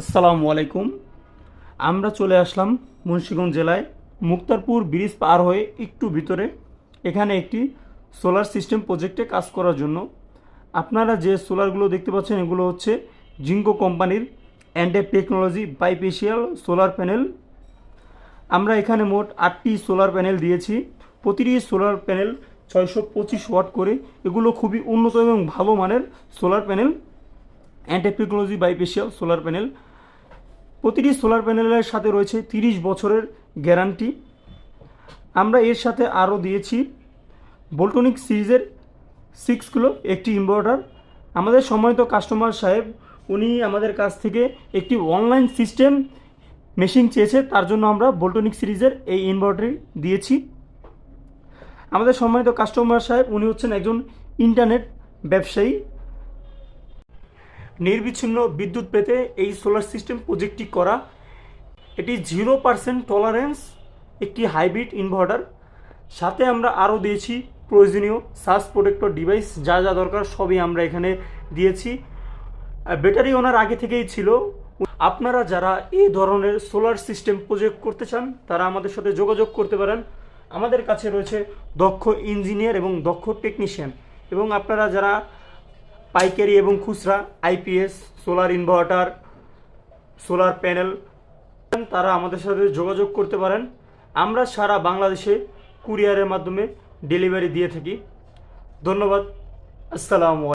আসসালামু আলাইকুম। আমরা চলে আসলাম মুন্সিগঞ্জ জেলায় মুক্তারপুর ব্রিজ পার হয়ে একটু ভিতরে। এখানে একটি সোলার সিস্টেম প্রজেক্টে কাজ করার জন্য। আপনারা যে সোলারগুলো দেখতে পাচ্ছেন, এগুলো হচ্ছে জিঙ্কো কোম্পানির অ্যান্ডে টেকনোলজি বাইপেশিয়াল সোলার প্যানেল। আমরা এখানে মোট আটটি সোলার প্যানেল দিয়েছি। প্রতিটি সোলার প্যানেল ছয়শো পঁচিশ ওয়াট করে। এগুলো খুবই উন্নত এবং ভালো মানের সোলার প্যানেল। অ্যান্টি টেকনোলজি বাইপেশিয়াল সোলার প্যানেল। প্রতিটি সোলার প্যানেলের সাথে রয়েছে তিরিশ বছরের গ্যারান্টি। আমরা এর সাথে আরও দিয়েছি বোল্টনিক সিরিজের সিক্স কিলো একটি ইনভার্টার আমাদের সম্মানিত কাস্টমার সাহেব, উনি আমাদের কাছ থেকে একটি অনলাইন সিস্টেম মেশিন চেয়েছে, তার জন্য আমরা বোল্টনিক সিরিজের এই ইনভার্টারই দিয়েছি। আমাদের সম্মানিত কাস্টমার সাহেব, উনি হচ্ছেন একজন ইন্টারনেট ব্যবসায়ী। নির্বিচ্ছিন্ন বিদ্যুৎ পেতে এই সোলার সিস্টেম প্রজেক্টটি করা। এটি জিরো পার্সেন্ট টলারেন্স একটি হাইব্রিড ইনভার্টার সাথে আমরা আরও দিয়েছি প্রয়োজনীয় সার্চ প্রোটেক্টর ডিভাইস যা যা দরকার সবই আমরা এখানে দিয়েছি। ব্যাটারি ওনার আগে থেকেই ছিল। আপনারা যারা এই ধরনের সোলার সিস্টেম প্রজেক্ট করতে চান, তারা আমাদের সাথে যোগাযোগ করতে পারেন। আমাদের কাছে রয়েছে দক্ষ ইঞ্জিনিয়ার এবং দক্ষ টেকনিশিয়ান এবং আপনারা যারা পাইকারি এবং খুচরা IPS solar inverter, solar panel, তারা আমাদের সাথে যোগাযোগ করতে পারেন। আমরা সারা বাংলাদেশে কুরিয়ারের মাধ্যমে ডেলিভারি দিয়ে থাকি। ধন্যবাদ। আসসালামু